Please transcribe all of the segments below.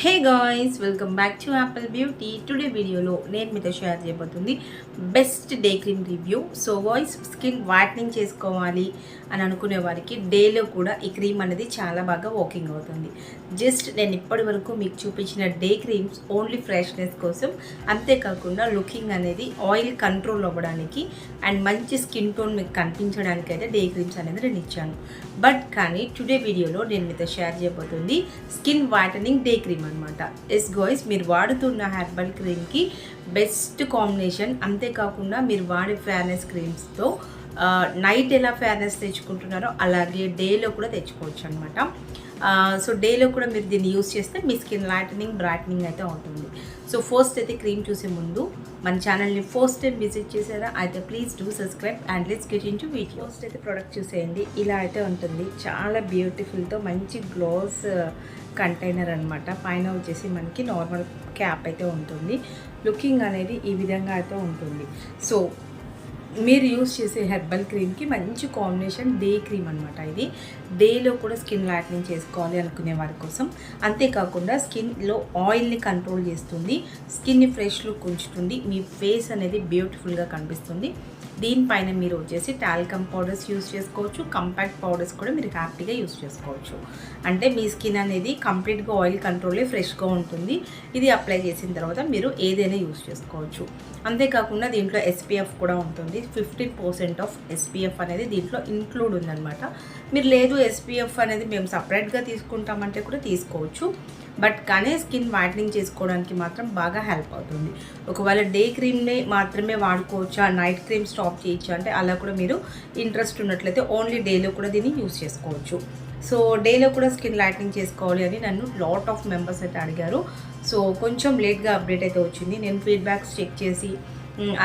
Hey guys welcome back to Apple beauty. Today వీడియోలో నేను మీతో షేర్ చేయబోతుంది best day cream review. So voice skin whitening చేసుకోవాలి అని అనుకునే వారికి డేలో కూడా ఈ క్రీమ్ అనేది చాలా బాగా వర్కింగ్ అవుతుంది. జస్ట్ నేను ఇప్పటి వరకు మీకు చూపించిన డే క్రీమ్స్ ఓన్లీ ఫ్రెష్నెస్ కోసం. అంతేకాకుండా లుకింగ్ అనేది ఆయిల్ కంట్రోల్ అవ్వడానికి అండ్ మంచి స్కిన్ టోన్ మీకు కనిపించడానికి అయితే డే క్రీమ్స్ అనేది నేను ఇచ్చాను. బట్ కానీ టుడే వీడియోలో నేను మీతో షేర్ చేయబోతుంది స్కిన్ వైటనింగ్ డే క్రీమ్ అనమాట ఎస్ గోయ్స్ మీరు వాడుతున్న హెర్బల్ క్రీమ్కి బెస్ట్ కాంబినేషన్ అంతేకాకుండా మీరు వాడే ఫేర్నెస్ క్రీమ్స్తో నైట్ ఎలా ఫేర్నెస్ తెచ్చుకుంటున్నారో అలాగే డేలో కూడా తెచ్చుకోవచ్చు అనమాట సో డేలో కూడా మీరు దీన్ని యూస్ చేస్తే మీ స్కిన్ లైటనింగ్ బ్రైట్నింగ్ అయితే అవుతుంది. సో ఫస్ట్ అయితే క్రీమ్ చూసే ముందు మన ఛానల్ని ఫస్ట్ టైం విజిట్ చేసారా అయితే please do subscribe and let's get into video first అయితే ప్రోడక్ట్ చూసేయండి. ఇలా అయితే ఉంటుంది. చాలా బ్యూటిఫుల్తో మంచి గ్లోస్ కంటైనర్ అనమాట పైన వచ్చేసి మనకి నార్మల్ క్యాప్ అయితే ఉంటుంది. లుకింగ్ అనేది ఈ విధంగా అయితే ఉంటుంది. సో మీరు యూస్ చేసే హెర్బల్ క్రీమ్కి మంచి కాంబినేషన్ డే క్రీమ్ అనమాట ఇది. డేలో కూడా స్కిన్ లైట్నింగ్ చేసుకోవాలి అనుకునే వారి కోసం. అంతేకాకుండా స్కిన్లో ఆయిల్ని కంట్రోల్ చేస్తుంది. స్కిన్ని ఫ్రెష్ లుక్ ఉంచుతుంది. మీ ఫేస్ అనేది బ్యూటిఫుల్గా కనిపిస్తుంది. దీనిపైన మీరు వచ్చేసి టాల్కమ్ పౌడర్స్ యూస్ చేసుకోవచ్చు కంపాక్ట్ పౌడర్స్ కూడా మీరు హ్యాపీగా యూస్ చేసుకోవచ్చు. అంటే మీ స్కిన్ అనేది కంప్లీట్గా ఆయిల్ కంట్రోలే ఫ్రెష్గా ఉంటుంది. ఇది అప్లై చేసిన తర్వాత మీరు ఏదైనా యూస్ చేసుకోవచ్చు. అంతేకాకుండా దీంట్లో ఎస్పీఎఫ్ కూడా ఉంటుంది. ఫిఫ్టీన్ పర్సెంట్ ఆఫ్ ఎస్పీఎఫ్ అనేది దీంట్లో ఇంక్లూడ్ ఉందన్నమాట. మీరు లేదు ఎస్పీఎఫ్ అనేది మేము సపరేట్గా తీసుకుంటామంటే కూడా తీసుకోవచ్చు. బట్ కానీ స్కిన్ వైటనింగ్ చేసుకోవడానికి మాత్రం బాగా హెల్ప్ అవుతుంది. ఒకవేళ డే క్రీమ్ని మాత్రమే వాడుకోవచ్చా నైట్ క్రీమ్ స్టాప్ చేయొచ్చు. అంటే అలా కూడా మీరు ఇంట్రెస్ట్ ఉన్నట్లయితే ఓన్లీ డేలో కూడా దీన్ని యూస్ చేసుకోవచ్చు. సో డేలో కూడా స్కిన్ లైటనింగ్ చేసుకోవాలి అని నన్ను లాట్ ఆఫ్ మెంబర్స్ అయితే అడిగారు. సో కొంచెం లేట్గా అప్డేట్ అయితే వచ్చింది. నేను ఫీడ్బ్యాక్స్ చెక్ చేసి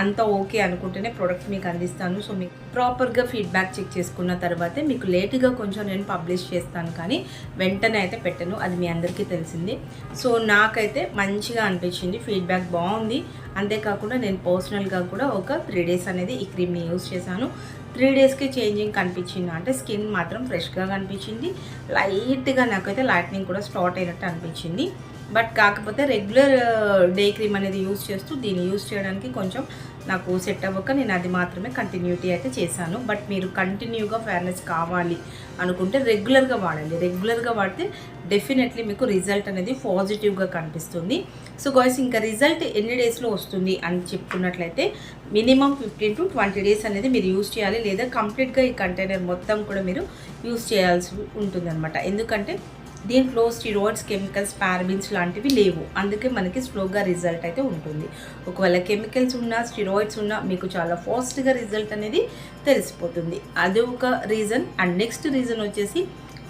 అంతా ఓకే అనుకుంటేనే ప్రోడక్ట్ మీకు అందిస్తాను. సో మీకు ప్రాపర్గా ఫీడ్బ్యాక్ చెక్ చేసుకున్న తర్వాతే మీకు లేట్గా కొంచెం నేను పబ్లిష్ చేస్తాను కానీ వెంటనే అయితే పెట్టను. అది మీ అందరికీ తెలిసింది. సో నాకైతే మంచిగా అనిపించింది. ఫీడ్బ్యాక్ బాగుంది. అంతేకాకుండా నేను పర్సనల్గా కూడా ఒక త్రీ డేస్ అనేది ఈ క్రీమ్ని యూస్ చేశాను. త్రీ డేస్కి చేంజింగ్ కనిపించింది అంటే స్కిన్ మాత్రం ఫ్రెష్గా కనిపించింది. లైట్గా నాకైతే లైట్నింగ్ కూడా స్టార్ట్ అయినట్టు అనిపించింది. బట్ కాకపోతే రెగ్యులర్ డే క్రీమ్ అనేది యూస్ చేస్తూ దీన్ని యూస్ చేయడానికి కొంచెం నాకు సెట్ అవ్వక నేను అది మాత్రమే కంటిన్యూటీ అయితే చేశాను. బట్ మీరు కంటిన్యూగా ఫేర్నెస్ కావాలి అనుకుంటే రెగ్యులర్గా వాడండి. రెగ్యులర్గా వాడితే డెఫినెట్లీ మీకు రిజల్ట్ అనేది పాజిటివ్గా కనిపిస్తుంది. సో గాయస్ ఇంకా రిజల్ట్ ఎన్ని డేస్లో వస్తుంది అని చెప్పుకున్నట్లయితే minimum fifteen to twenty days అనేది మీరు యూస్ చేయాలి. లేదా కంప్లీట్గా ఈ కంటైనర్ మొత్తం కూడా మీరు యూస్ చేయాల్సి ఉంటుందన్నమాట. ఎందుకంటే దీంట్లో స్టిరాయిడ్స్ కెమికల్స్ పారబిన్స్ లాంటివి లేవు. అందుకే మనకి స్లోగా రిజల్ట్ అయితే ఉంటుంది. ఒకవేళ కెమికల్స్ ఉన్నా స్టిరాయిడ్స్ ఉన్నా మీకు చాలా ఫాస్ట్గా రిజల్ట్ అనేది తెలిసిపోతుంది. అది ఒక రీజన్. అండ్ నెక్స్ట్ రీజన్ వచ్చేసి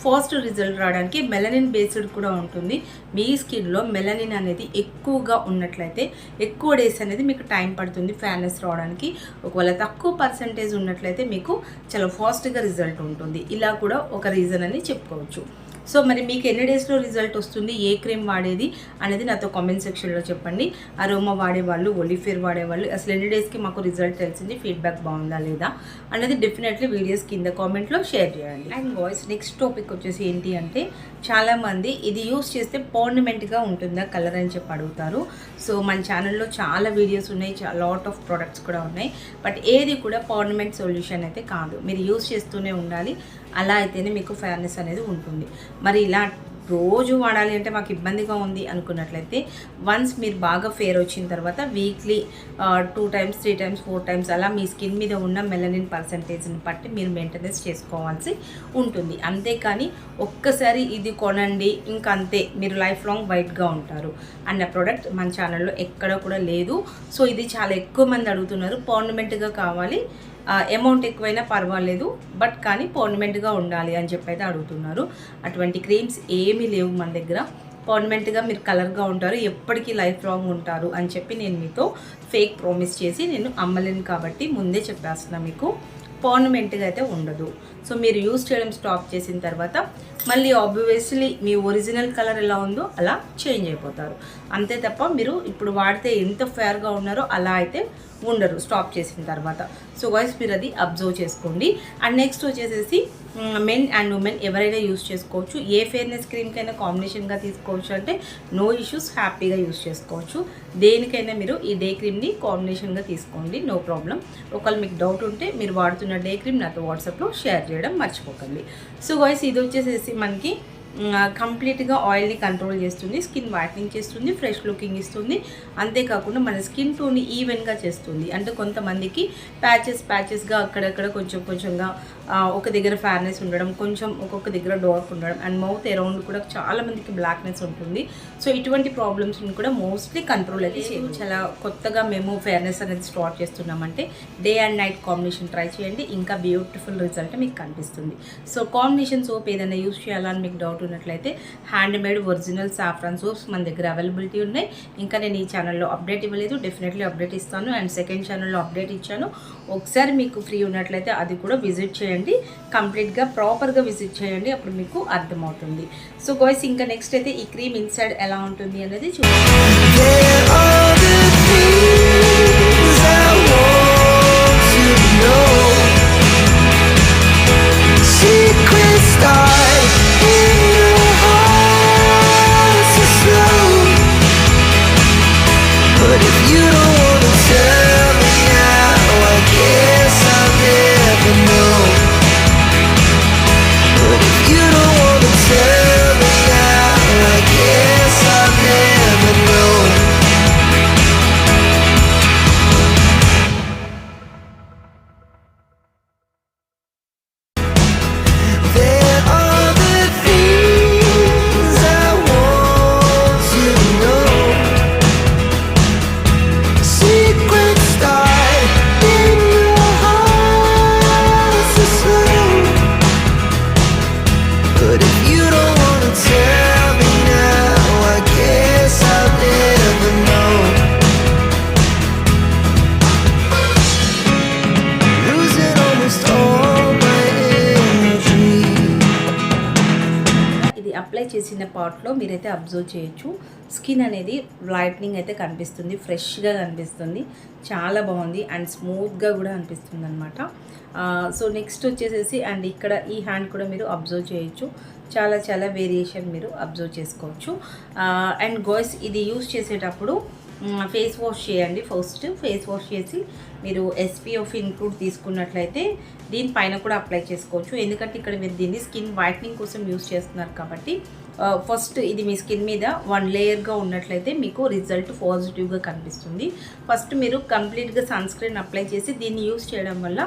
ఫాస్ట్ రిజల్ట్ రావడానికి మెలనిన్ బేస్డ్ కూడా ఉంటుంది. మీ స్కిన్లో మెలనిన్ అనేది ఎక్కువగా ఉన్నట్లయితే ఎక్కువ డేస్ అనేది మీకు టైం పడుతుంది ఫ్యానెస్ రావడానికి. ఒకవేళ తక్కువ పర్సంటేజ్ ఉన్నట్లయితే మీకు చాలా ఫాస్ట్గా రిజల్ట్ ఉంటుంది. ఇలా కూడా ఒక రీజన్ అని చెప్పుకోవచ్చు. సో మరి మీకు ఎన్ని డేస్లో రిజల్ట్ వస్తుంది ఏ క్రీమ్ వాడేది అనేది నాతో కామెంట్ సెక్షన్లో చెప్పండి. అరోమా వాడేవాళ్ళు ఒలిఫేర్ వాడేవాళ్ళు అసలు ఎన్ని డేస్కి మాకు రిజల్ట్ తెలిసింది ఫీడ్బ్యాక్ బాగుందా లేదా అనేది డెఫినెట్లీ వీడియోస్ కింద కామెంట్లో షేర్ చేయండి. అండ్ వాయిస్ నెక్స్ట్ టాపిక్ వచ్చేసి ఏంటి అంటే చాలామంది ఇది యూస్ చేస్తే పోర్నమెంట్గా ఉంటుందా కలర్ అని చెప్పి అడుగుతారు. సో మన ఛానల్లో చాలా వీడియోస్ ఉన్నాయి లాట్ ఆఫ్ ప్రొడక్ట్స్ కూడా ఉన్నాయి. బట్ ఏది కూడా పర్నమెంట్ సొల్యూషన్ అయితే కాదు. మీరు యూస్ చేస్తూనే ఉండాలి. అలా అయితేనే మీకు ఫైర్నెస్ అనేది ఉంటుంది. మరి ఇలా రోజు వాడాలి అంటే మాకు ఇబ్బందిగా ఉంది అనుకున్నట్లయితే వన్స్ మీరు బాగా ఫేర్ వచ్చిన తర్వాత weekly two times three times four times అలా మీ స్కిన్ మీద ఉన్న మెలనిన్ పర్సంటేజ్ని బట్టి మీరు మెయింటెనెన్స్ చేసుకోవాల్సి ఉంటుంది. అంతేకాని ఒక్కసారి ఇది కొనండి ఇంకంతే మీరు లైఫ్ లాంగ్ వైట్గా ఉంటారు అన్న ప్రోడక్ట్ మన ఛానల్లో ఎక్కడ కూడా లేదు. సో ఇది చాలా ఎక్కువ మంది అడుగుతున్నారు పర్మనెంట్గా కావాలి అమౌంట్ ఎక్కువైనా పర్వాలేదు బట్ కానీ పర్మనెంట్గా ఉండాలి అని చెప్పి అయితే అడుగుతున్నారు. అటువంటి క్రీమ్స్ ఏమీ లేవు మన దగ్గర. పర్మనెంట్గా మీరు కలర్గా ఉంటారు ఎప్పటికీ లైఫ్ లాంగ్ ఉంటారు అని చెప్పి నేను మీతో ఫేక్ ప్రామిస్ చేసి నేను అమ్మలేను కాబట్టి ముందే చెప్పేస్తున్నా మీకు. పర్మనెంట్గా అయితే ఉండదు. సో మీరు యూస్ చేయడం స్టాప్ చేసిన తర్వాత మళ్ళీ ఆబ్వియస్లీ మీ ఒరిజినల్ కలర్ ఎలా ఉందో అలా చేంజ్ అయిపోతారు. అంతే తప్ప మీరు ఇప్పుడు వాడితే ఎంత ఫేర్గా ఉన్నారో అలా అయితే ఉండరు స్టాప్ చేసిన తర్వాత. సో వాయిస్ మీరు అది అబ్జర్వ్ చేసుకోండి. అండ్ నెక్స్ట్ వచ్చేసేసి మెన్ అండ్ ఉమెన్ ఎవరైనా యూస్ చేసుకోవచ్చు. ఏ ఫేర్నెస్ క్రీమ్కైనా కాంబినేషన్గా తీసుకోవచ్చు అంటే నో ఇష్యూస్ హ్యాపీగా యూస్ చేసుకోవచ్చు. దేనికైనా మీరు ఈ డే క్రీమ్ని కాంబినేషన్గా తీసుకోండి నో ప్రాబ్లం ఒకవేళ మీకు డౌట్ ఉంటే మీరు వాడుతున్న డే క్రీమ్ నాతో వాట్సాప్లో షేర్ చేయడం మర్చిపోకండి. సో వాయిస్ ఇది వచ్చేసేసి మనకి కంప్లీట్గా ఆయిల్ని కంట్రోల్ చేస్తుంది స్కిన్ వైట్నింగ్ చేస్తుంది ఫ్రెష్ లుకింగ్ ఇస్తుంది. అంతేకాకుండా మన స్కిన్ టోన్ని ఈవెన్గా చేస్తుంది. అంటే కొంతమందికి ప్యాచెస్ ప్యాచెస్గా అక్కడక్కడ కొంచెం కొంచెంగా ఒక దగ్గర ఫేర్నెస్ ఉండడం కొంచెం ఒక్కొక్క దగ్గర డార్క్ ఉండడం అండ్ మౌత్ అరౌండ్ కూడా చాలా మందికి బ్లాక్నెస్ ఉంటుంది. సో ఇటువంటి ప్రాబ్లమ్స్ని కూడా మోస్ట్లీ కంట్రోల్ అయితే చేయండి చాలా కొత్తగా మేము ఫేర్నెస్ అనేది స్టార్ట్ చేస్తున్నామంటే day and night combination try చేయండి. ఇంకా బ్యూటిఫుల్ రిజల్ట్ మీకు కనిపిస్తుంది. సో కాంబినేషన్ సోప్ ఏదైనా యూస్ చేయాలని మీకు డౌట్ ఉన్నట్లయితే hand made original saffron soaps మన దగ్గర అవైలబిలిటీ ఉన్నాయి. ఇంకా నేను ఈ ఛానల్లో అప్డేట్ ఇవ్వలేదు. డెఫినెట్లీ అప్డేట్ ఇస్తాను. అండ్ సెకండ్ ఛానల్లో అప్డేట్ ఇచ్చాను. ఒకసారి మీకు ఫ్రీ ఉన్నట్లయితే అది కూడా విజిట్ చేయండి. కంప్లీట్గా ప్రాపర్గా విజిట్ చేయండి. అప్పుడు మీకు అర్థమవుతుంది. సో గోయ్స్ ఇంకా నెక్స్ట్ అయితే ఈ క్రీమ్ ఇన్సైడ్ ఎలా ఉంటుంది అనేది చూడండి చిన్న పాట్లో పార్ట్లో మీరైతే అబ్జర్వ్ చేయొచ్చు. స్కిన్ అనేది లైట్నింగ్ అయితే కనిపిస్తుంది ఫ్రెష్గా కనిపిస్తుంది. చాలా బాగుంది అండ్ స్మూత్గా కూడా అనిపిస్తుంది అనమాట సో నెక్స్ట్ వచ్చేసేసి అండ్ ఇక్కడ ఈ హ్యాండ్ కూడా మీరు అబ్జర్వ్ చేయొచ్చు. చాలా చాలా వేరియేషన్ మీరు అబ్జర్వ్ చేసుకోవచ్చు. అండ్ గోయ్స్ ఇది యూస్ చేసేటప్పుడు ఫేస్ వాష్ చేయండి ఫస్ట్. ఫేస్ వాష్ చేసి మీరు ఎస్పీఎఫ్ ఇన్క్లూడ్ తీసుకున్నట్లయితే దీనిపైన కూడా అప్లై చేసుకోవచ్చు. ఎందుకంటే ఇక్కడ మీరు దీన్ని స్కిన్ వైట్నింగ్ కోసం యూస్ చేస్తున్నారు కాబట్టి ఫస్ట్ ఇది మీ స్కిన్ మీద వన్ లేయర్గా ఉన్నట్లయితే మీకు రిజల్ట్ పాజిటివ్గా కనిపిస్తుంది. ఫస్ట్ మీరు కంప్లీట్గా సన్ స్క్రీన్ అప్లై చేసి దీన్ని యూస్ చేయడం వల్ల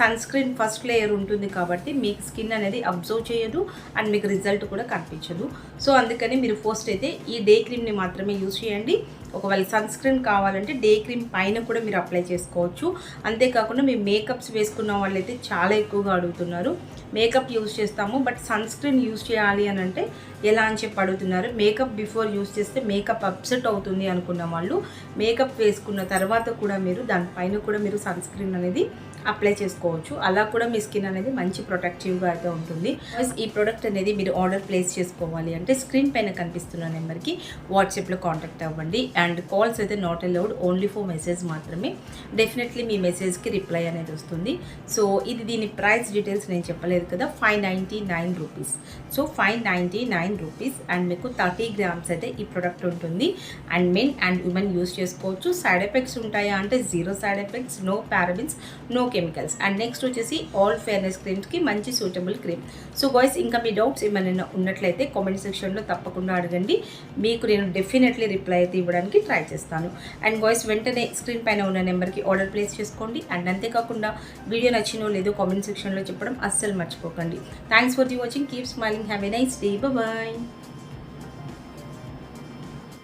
సన్ స్క్రీన్ ఫస్ట్ లేయర్ ఉంటుంది కాబట్టి మీకు స్కిన్ అనేది అబ్జర్వ్ చేయదు అండ్ మీకు రిజల్ట్ కూడా కనిపించదు. సో అందుకని మీరు ఫస్ట్ అయితే ఈ డే క్రీమ్ని మాత్రమే యూస్ చేయండి. ఒకవేళ సన్ స్క్రీన్ కావాలంటే డే క్రీమ్ పైన కూడా మీరు అప్లై చేసుకోవచ్చు. అంతేకాకుండా మీ మేకప్స్ వేసుకున్న వాళ్ళైతే చాలా ఎక్కువగా అడుగుతున్నారు. మేకప్ యూస్ చేస్తాము బట్ సన్ స్క్రీన్ యూస్ చేయాలి అని అంటే ఎలా అని చెప్పి అడుగుతున్నారు. మేకప్ బిఫోర్ యూస్ చేస్తే మేకప్ అప్సెట్ అవుతుంది అనుకున్న వాళ్ళు మేకప్ వేసుకున్న తర్వాత కూడా మీరు దానిపైన కూడా మీరు సన్ స్క్రీన్ అనేది అప్లై చేసుకోవచ్చు. అలా కూడా మీ స్కిన్ అనేది మంచి ప్రొటెక్టివ్గా అయితే ఉంటుంది. ఈ ప్రోడక్ట్ అనేది మీరు ఆర్డర్ ప్లేస్ చేసుకోవాలి అంటే స్క్రీన్ పైన కనిపిస్తున్న నెంబర్కి వాట్సాప్లో కాంటాక్ట్ అవ్వండి. అండ్ కాల్స్ అయితే not allowed only for message మాత్రమే. డెఫినెట్లీ మీ మెసేజ్కి రిప్లై అనేది వస్తుంది. సో ఇది దీని ప్రైస్ డీటెయిల్స్ నేను చెప్పలేదు కదా five ninety nine rupees. So five ninety nine rupees and మీకు థర్టీ గ్రామ్స్ అయితే ఈ ప్రోడక్ట్ ఉంటుంది. And men and women use చేసుకోవచ్చు. సైడ్ ఎఫెక్ట్స్ ఉంటాయా అంటే zero side effects no parabens no chemicals and next వచ్చేసి ఆల్ ఫేర్నెస్ క్రీమ్స్కి మంచి సూటబుల్ క్రీమ్ సో బాయ్స్ ఇంకా మీ డౌట్స్ ఏమైనా ఉన్నట్లయితే కామెంట్ సెక్షన్లో తప్పకుండా అడగండి. మీకు నేను డెఫినెట్లీ రిప్లై అయితే ఇవ్వడానికి ట్రై చేస్తాను. అండ్ బాయ్స్ వెంటనే స్క్రీన్ పైన ఉన్న నెంబర్కి ఆర్డర్ ప్లేస్ చేసుకోండి. అండ్ అంతేకాకుండా వీడియో నచ్చినో లేదో కామెంట్ సెక్షన్లో చెప్పడం అస్సలు మర్చిపోకండి. Thanks for the watching keep smiling have a nice day bye